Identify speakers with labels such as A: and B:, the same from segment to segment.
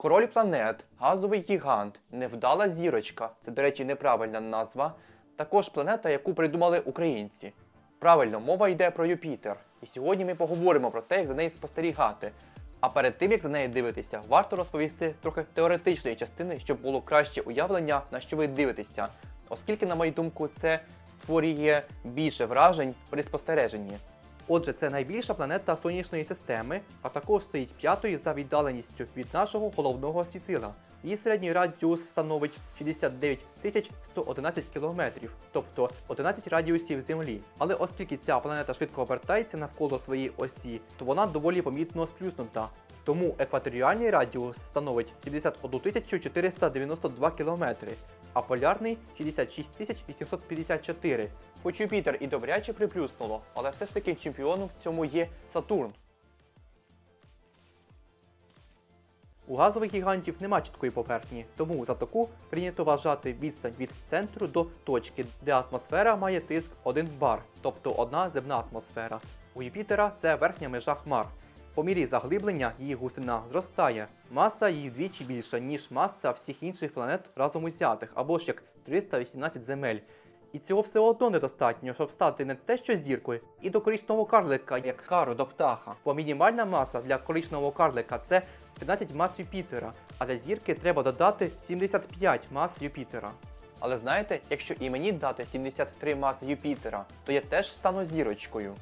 A: Король планет, газовий гігант, невдала зірочка це, до речі, неправильна назва. Також планета, яку придумали українці. Правильно, мова йде про Юпітер. І сьогодні ми поговоримо про те, як за нею спостерігати. А перед тим як за нею дивитися, варто розповісти трохи теоретичної частини, щоб було краще уявлення, на що ви дивитеся. Оскільки, на мою думку, це створює більше вражень при спостереженні. Отже, це найбільша планета сонячної системи, а також стоїть п'ятою за віддаленістю від нашого головного світила. Її середній радіус становить 69 111 кілометрів, тобто 11 радіусів Землі. Але оскільки ця планета швидко обертається навколо своєї осі, то вона доволі помітно сплюснута. Тому екваторіальний радіус становить 71 492 кілометри, а полярний 66 854. Хоч Юпітер і добряче приплюснуло, але все ж таки чемпіоном в цьому є Сатурн. У газових гігантів нема чіткої поверхні, тому за таку прийнято вважати відстань від центру до точки, де атмосфера має тиск 1 бар, тобто одна земна атмосфера. У Юпітера це верхня межа хмар. По мірі заглиблення її густина зростає. Маса її вдвічі більша, ніж маса всіх інших планет разом узятих, або ж як 318 земель. І цього все одно недостатньо, щоб стати не те, що зіркою, і до коричного карлика, як кару до птаха. Бо мінімальна маса для коричного карлика це 15 мас Юпітера, а для зірки треба додати 75 мас Юпітера. Але знаєте, якщо і мені дати 73 маси Юпітера, то я теж стану зірочкою.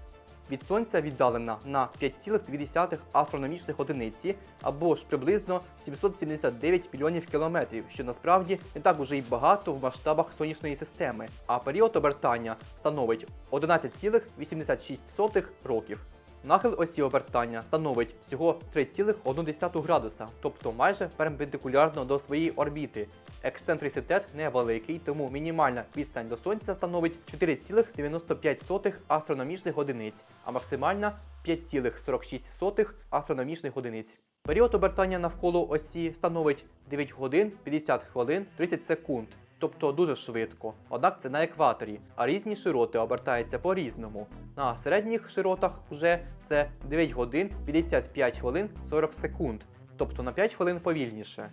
A: Від Сонця віддалена на 5,2 астрономічних одиниці або ж приблизно 779 мільйонів кілометрів, що насправді не так уже й багато в масштабах сонячної системи, а період обертання становить 11,86 років. Нахил осі обертання становить всього 3,1 градуса, тобто майже перпендикулярно до своєї орбіти. Ексцентриситет невеликий, тому мінімальна відстань до Сонця становить 4,95 астрономічних одиниць, а максимальна 5,46 астрономічних одиниць. Період обертання навколо осі становить 9 годин 50 хвилин 30 секунд. Тобто дуже швидко. Однак це на екваторі, а різні широти обертаються по-різному. На середніх широтах вже це 9 годин 55 хвилин 40 секунд, тобто на 5 хвилин повільніше.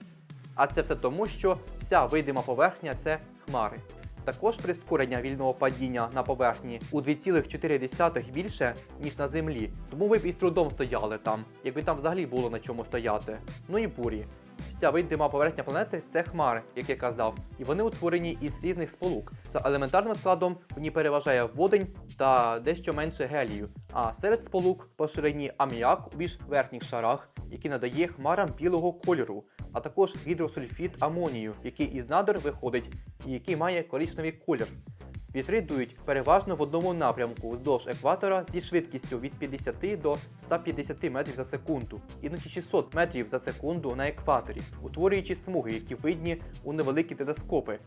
A: А це все тому, що вся видима поверхня це хмари. Також прискорення вільного падіння на поверхні у 2,4 більше, ніж на землі, тому ви б із трудом стояли там, якби там взагалі було на чому стояти. Ну і бурі. Вся видима поверхня планети це хмари, як я казав, і вони утворені із різних сполук. За елементарним складом в переважає водень та дещо менше гелію. А серед сполук поширені аміак у більш верхніх шарах, який надає хмарам білого кольору, а також гідросульфід амонію, який із надр виходить і який має коричневий колір. Вітри дують переважно в одному напрямку вздовж екватора зі швидкістю від 50 до 150 метрів за секунду, іноді 600 метрів за секунду на екваторі, утворюючи смуги, які видні у невеликі телескопи.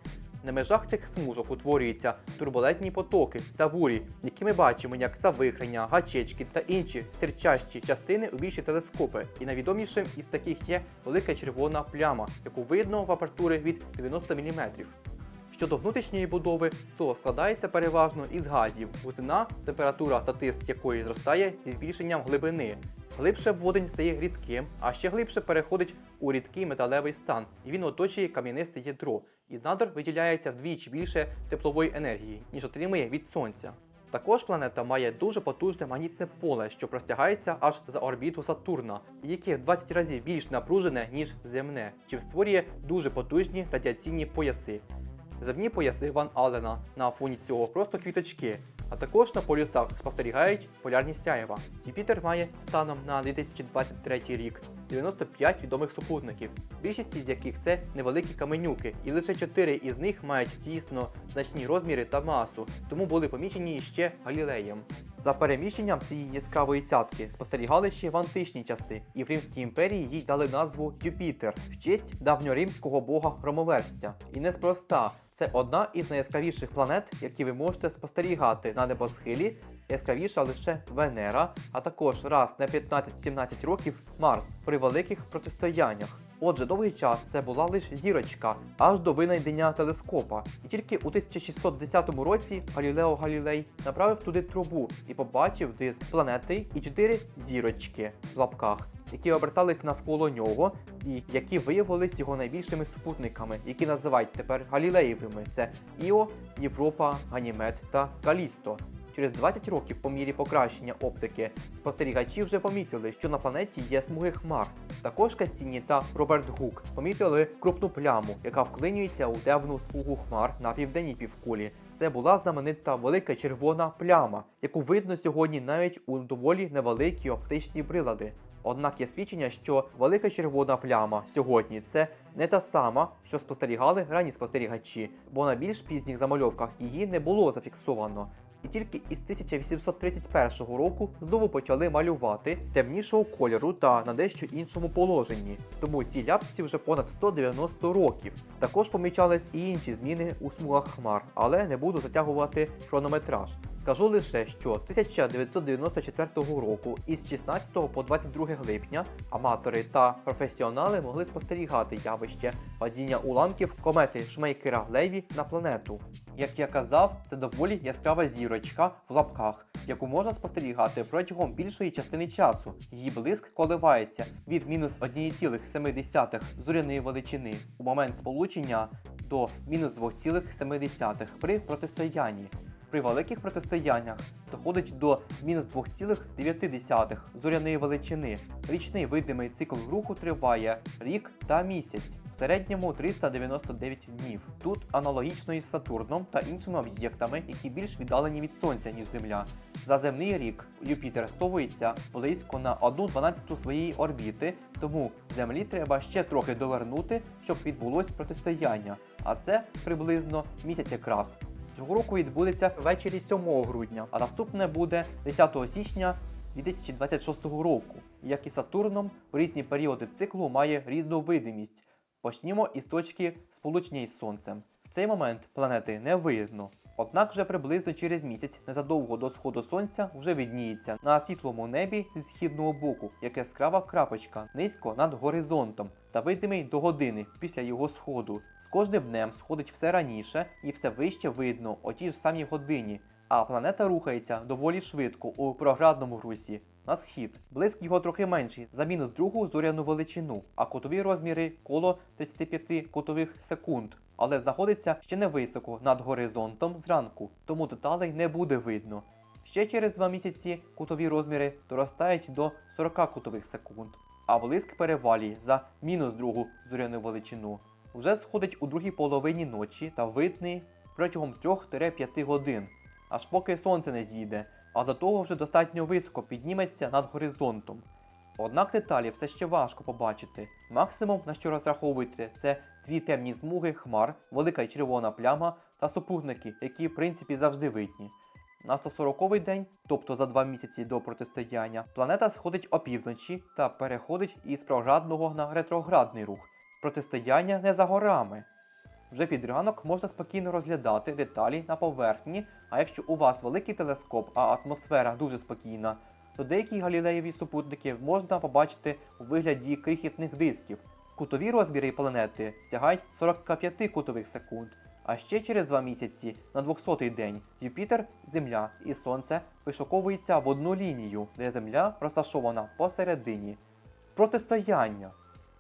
A: На межах цих смужок утворюються турбулентні потоки та бурі, які ми бачимо як завихрення, гачечки та інші стирчащі частини у більші телескопи. І найвідомішим із таких є велика червона пляма, яку видно в апертури від 90 мм. Щодо внутрішньої будови, то складається переважно із газів, густина, температура та тиск якої зростає зі збільшенням глибини. Глибше водень стає рідким, а ще глибше переходить у рідкий металевий стан, і він оточує кам'янисте ядро. Із надр виділяється вдвічі більше теплової енергії, ніж отримує від сонця. Також планета має дуже потужне магнітне поле, що простягається аж за орбіту Сатурна, яке в 20 разів більш напружене, ніж земне, чим створює дуже потужні радіаційні пояси. Земні пояси Ван Аллена на фоні цього просто квіточки, а також на полюсах спостерігають полярні сяєва. Юпітер має станом на 2023 рік 95 відомих супутників, більшість із яких це невеликі каменюки, і лише 4 із них мають дійсно значні розміри та масу, тому були помічені ще Галілеєм. За переміщенням цієї яскравої цятки спостерігали ще в античні часи, і в Римській імперії їй дали назву Юпітер в честь давньоримського бога громоверця. І неспроста це одна із найяскравіших планет, які ви можете спостерігати на небосхилі. Яскравіша лише Венера, а також раз на 15-17 років Марс при великих протистояннях. Отже, довгий час це була лише зірочка, аж до винайдення телескопа. І тільки у 1610 році Галілео Галілей направив туди трубу і побачив диск планети і чотири зірочки в лапках, які обертались навколо нього, і які виявились його найбільшими супутниками, які називають тепер Галілеєвими. Це Іо, Європа, Ганімед та Калісто. Через 20 років по мірі покращення оптики спостерігачі вже помітили, що на планеті є смуги хмар. Також Кассіні та Роберт Гук помітили крупну пляму, яка вклинюється у темну смугу хмар на південній півкулі. Це була знаменита велика червона пляма, яку видно сьогодні навіть у доволі невеликі оптичні прилади. Однак є свідчення, що велика червона пляма сьогодні це не та сама, що спостерігали ранні спостерігачі, бо на більш пізніх замальовках її не було зафіксовано. І тільки із 1831 року знову почали малювати темнішого кольору та на дещо іншому положенні. Тому ці ляпці вже понад 190 років. Також помічались і інші зміни у смугах хмар, але не буду затягувати хронометраж. Скажу лише, що 1994 року із 16 по 22 липня аматори та професіонали могли спостерігати явище падіння уламків комети Шмейкера Леві на планету. Як я казав, це доволі яскрава зірочка в лапках, яку можна спостерігати протягом більшої частини часу. Її блиск коливається від мінус 1,7 зоряної величини у момент сполучення до мінус 2,7 при протистоянні. При великих протистояннях доходить до мінус 2,9 зоряної величини. Річний видимий цикл руху триває рік та місяць, в середньому 399 днів. Тут аналогічно із Сатурном та іншими об'єктами, які більш віддалені від Сонця, ніж Земля. За земний рік Юпітер стовується близько на 1,12 своєї орбіти, тому Землі треба ще трохи довернути, щоб відбулось протистояння, а це приблизно місяць якраз. Цього року відбудеться ввечері 7 грудня, а наступне буде 10 січня 2026 року. Як і Сатурном, в різні періоди циклу має різну видимість. Почнімо із точки сполучення із Сонцем. В цей момент планети не видно. Однак вже приблизно через місяць, незадовго до сходу сонця, вже відніється на світлому небі зі східного боку, як яскрава крапочка низько над горизонтом та видимий до години після його сходу. Кожним днем сходить все раніше і все вище видно о тій ж самій годині, а планета рухається доволі швидко у проградному русі. На схід. Блиск його трохи менший за мінус другу зоряну величину, а кутові розміри коло 35 кутових секунд, але знаходиться ще не високо над горизонтом зранку, тому деталей не буде видно. Ще через два місяці кутові розміри доростають до 40 кутових секунд, а блиск перевалює за мінус другу зоряну величину. Вже сходить у другій половині ночі та видний протягом 3-5 годин, аж поки сонце не зійде, а до того вже достатньо високо підніметься над горизонтом. Однак деталі все ще важко побачити. Максимум, на що розраховуйте, це дві темні смуги хмар, велика й червона пляма та супутники, які в принципі завжди видні. На 140-й день, тобто за два місяці до протистояння, планета сходить опівночі та переходить із проградного на ретроградний рух. Протистояння не за горами. Вже під ранок можна спокійно розглядати деталі на поверхні, а якщо у вас великий телескоп, а атмосфера дуже спокійна, то деякі галілеєві супутники можна побачити у вигляді крихітних дисків. Кутові розміри планети сягають 45 кутових секунд. А ще через два місяці, на 200-й день, Юпітер, Земля і Сонце вишуковуються в одну лінію, де Земля розташована посередині. Протистояння.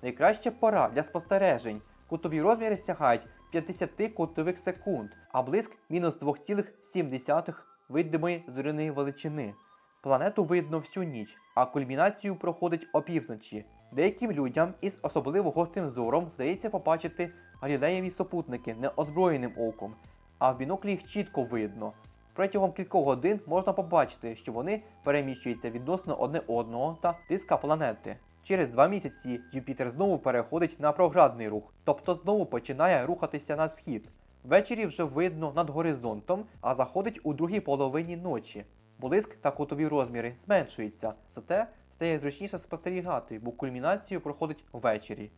A: Найкраща пора для спостережень. Кутові розміри сягають 50 кутових секунд, а блиск мінус 2,7 видимої зоряної величини. Планету видно всю ніч, а кульмінацію проходить опівночі. Деяким людям із особливо гострим зором вдається побачити галілеєві супутники неозброєним оком, а в біноклі їх чітко видно. Протягом кількох годин можна побачити, що вони переміщуються відносно одне одного та диска планети. Через два місяці Юпітер знову переходить на проградний рух, тобто знову починає рухатися на схід. Ввечері вже видно над горизонтом, а заходить у другій половині ночі. Блиск та кутові розміри зменшуються, зате стає зручніше спостерігати, бо кульмінацію проходить ввечері.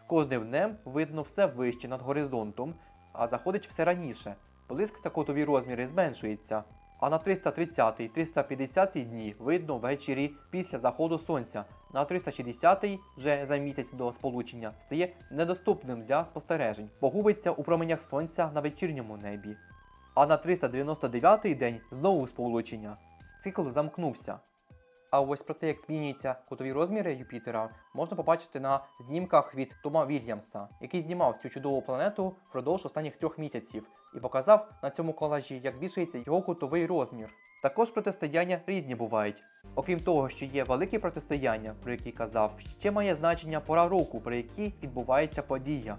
A: З кожним днем видно все вище над горизонтом, а заходить все раніше. Блиск та кутові розміри зменшуються. А на 330-350 дні видно ввечері після заходу сонця На 360-й, вже за місяць до сполучення, стає недоступним для спостережень, бо губиться у променях сонця на вечірньому небі. А на 399-й день знову сполучення. Цикл замкнувся. А ось про те, як змінюються кутові розміри Юпітера, можна побачити на знімках від Тома Вільямса, який знімав цю чудову планету впродовж останніх трьох місяців і показав на цьому колажі, як збільшується його кутовий розмір. Також протистояння різні бувають. Окрім того, що є великі протистояння, про які казав, ще має значення пора року, при якій відбувається подія.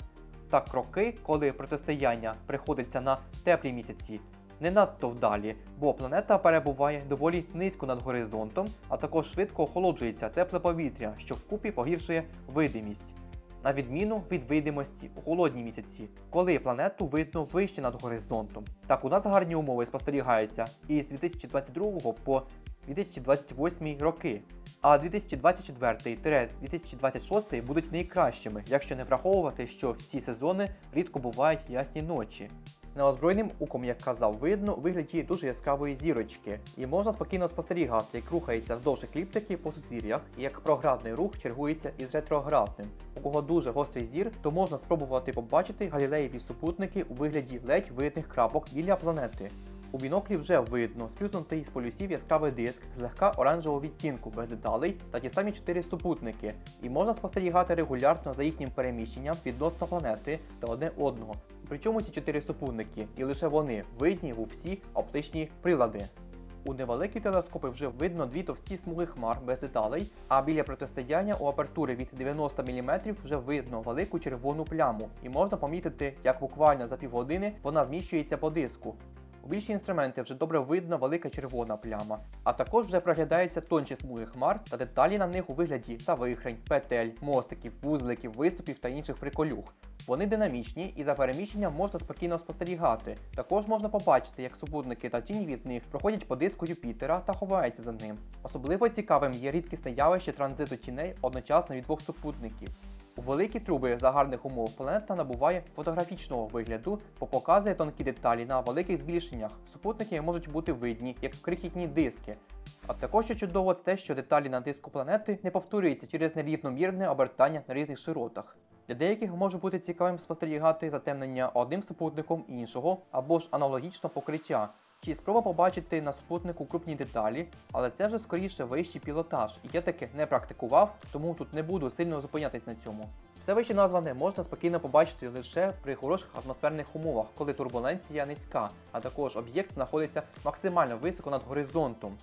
A: Так, роки, коли протистояння приходиться на теплі місяці, не надто вдалі, бо планета перебуває доволі низько над горизонтом, а також швидко охолоджується тепле повітря, що вкупі погіршує видимість. На відміну від видимості у холодні місяці, коли планету видно вище над горизонтом. Так, у нас гарні умови спостерігаються із 2022 по 2028 роки, а 2024-2026 будуть найкращими, якщо не враховувати, що в ці сезони рідко бувають ясні ночі. Неозброєним оком, як казав, видно у вигляді дуже яскравої зірочки, і можна спокійно спостерігати, як рухається вздовж екліптики по сузір'ях, і як проградний рух чергується із ретроградним. У кого дуже гострий зір, то можна спробувати побачити галілеєві супутники у вигляді ледь видних крапок біля планети. У біноклі вже видно сплюснутий з полюсів яскравий диск злегка оранжевого відтінку без деталей та ті самі чотири супутники, і можна спостерігати регулярно за їхнім переміщенням відносно планети та одне одного. Причому ці чотири супутники, і лише вони видні у всі оптичні прилади. У невеликі телескопи вже видно дві товсті смуги хмар без деталей, а біля протистояння у апертури від 90 мм вже видно велику червону пляму, і можна помітити, як буквально за півгодини вона зміщується по диску. У більші інструменти вже добре видно велика червона пляма, а також вже проглядаються тонші смуги хмар та деталі на них у вигляді завихрень, петель, мостиків, вузликів, виступів та інших приколюх. Вони динамічні і за переміщенням можна спокійно спостерігати. Також можна побачити, як супутники та тіні від них проходять по диску Юпітера та ховаються за ним. Особливо цікавим є рідкісне явище транзиту тіней одночасно від двох супутників. Великі труби за гарних умов планета набуває фотографічного вигляду, бо показує тонкі деталі на великих збільшеннях. Супутники можуть бути видні як крихітні диски. А також що чудово це те, що деталі на диску планети не повторюються через нерівномірне обертання на різних широтах. Для деяких може бути цікавим спостерігати затемнення одним супутником іншого або ж аналогічно покриття. Чи спроба побачити на супутнику крупні деталі, але це вже скоріше вищий пілотаж, і я таки не практикував, тому тут не буду сильно зупинятись на цьому. Все вище назване можна спокійно побачити лише при хороших атмосферних умовах, коли турбуленція низька, а також об'єкт знаходиться максимально високо над горизонтом.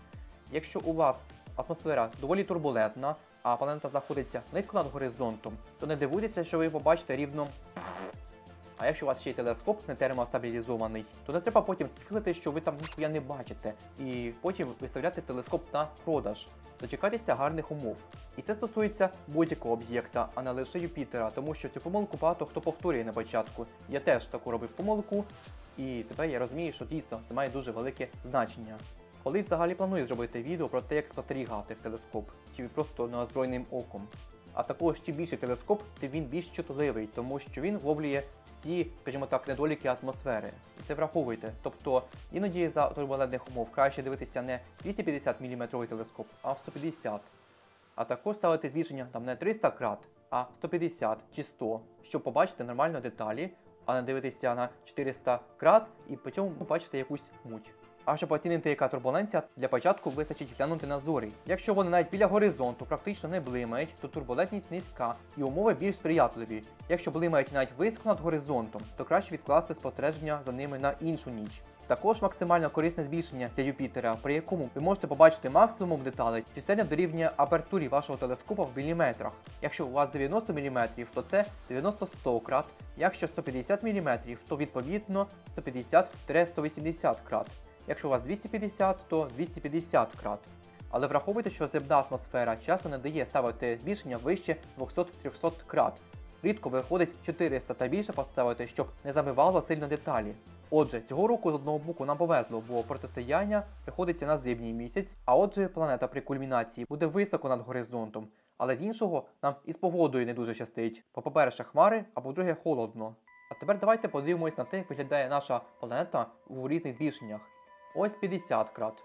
A: Якщо у вас атмосфера доволі турбулентна, а планета знаходиться низько над горизонтом, то не дивуйтеся, що ви побачите рівно. А якщо у вас ще й телескоп не термостабілізований, то не треба потім скиглити, що ви там ніхуя не бачите, і потім виставляти телескоп на продаж. Дочекайтеся гарних умов. І це стосується будь-якого об'єкта, а не лише Юпітера, тому що цю помилку багато хто повторює на початку. Я теж таку робив помилку, і тепер я розумію, що дійсно це має дуже велике значення. Коли взагалі планую зробити відео про те, як спостерігати в телескоп, чи просто неозброєним оком. А також чим більший телескоп, тим він більш чутливий, тому що він вловлює всі, скажімо так, недоліки атмосфери. І це враховуйте. Тобто іноді за турбулентних умов краще дивитися не 250 мм телескоп, а в 150. А також ставити збільшення там не 300 крат, а 150 чи 100, щоб побачити нормально деталі, а не дивитися на 400 крат і по цьому побачити якусь муть. А щоб оцінити, яка турбуленція, для початку вистачить глянути на зорі. Якщо вони навіть біля горизонту практично не блимають, то турбулентність низька і умови більш сприятливі. Якщо блимають навіть високо над горизонтом, то краще відкласти спостереження за ними на іншу ніч. Також максимально корисне збільшення для Юпітера, при якому ви можете побачити максимум деталей, чисельно дорівнює апертурі вашого телескопа в міліметрах. Якщо у вас 90 мм, то це 90-100 крат. Якщо 150 мм, то відповідно 150-180 крат. Якщо у вас 250, то 250 крат. Але враховуйте, що земна атмосфера часто не дає ставити збільшення вище 200-300 крат. Рідко виходить 400 та більше поставити, щоб не забивало сильно деталі. Отже, цього року з одного боку нам повезло, бо протистояння приходиться на зимній місяць, а отже, планета при кульмінації буде високо над горизонтом. Але з іншого нам із погодою не дуже щастить. Бо, по-перше, хмари, а по-друге, холодно. А тепер давайте подивимось на те, як виглядає наша планета у різних збільшеннях. Ось 50 крат.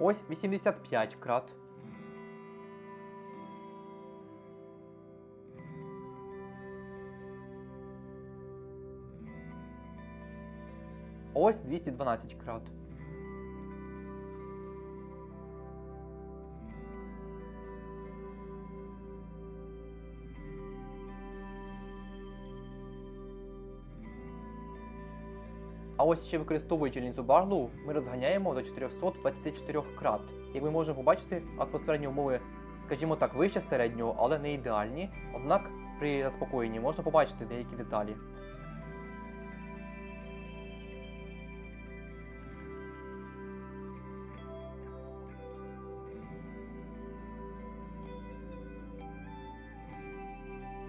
A: Ось 85 крат. Ось 212 крат. А ось ще використовуючи лінзу Барлоу, ми розганяємо до 424 крат. Як ми можемо побачити, атмосферні умови, скажімо так, вище середнього, але не ідеальні. Однак при заспокоєнні можна побачити деякі деталі.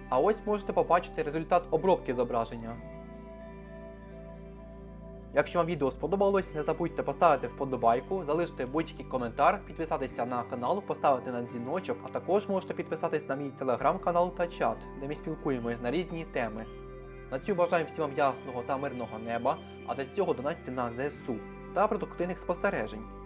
A: А ось можете побачити результат обробки зображення. Якщо вам відео сподобалось, не забудьте поставити вподобайку, залишити будь-який коментар, підписатися на канал, поставити на дзвіночок, а також можете підписатись на мій телеграм-канал та чат, де ми спілкуємось на різні теми. На цю бажаємо всім вам ясного та мирного неба, а для цього донатьте на ЗСУ та продуктивних спостережень.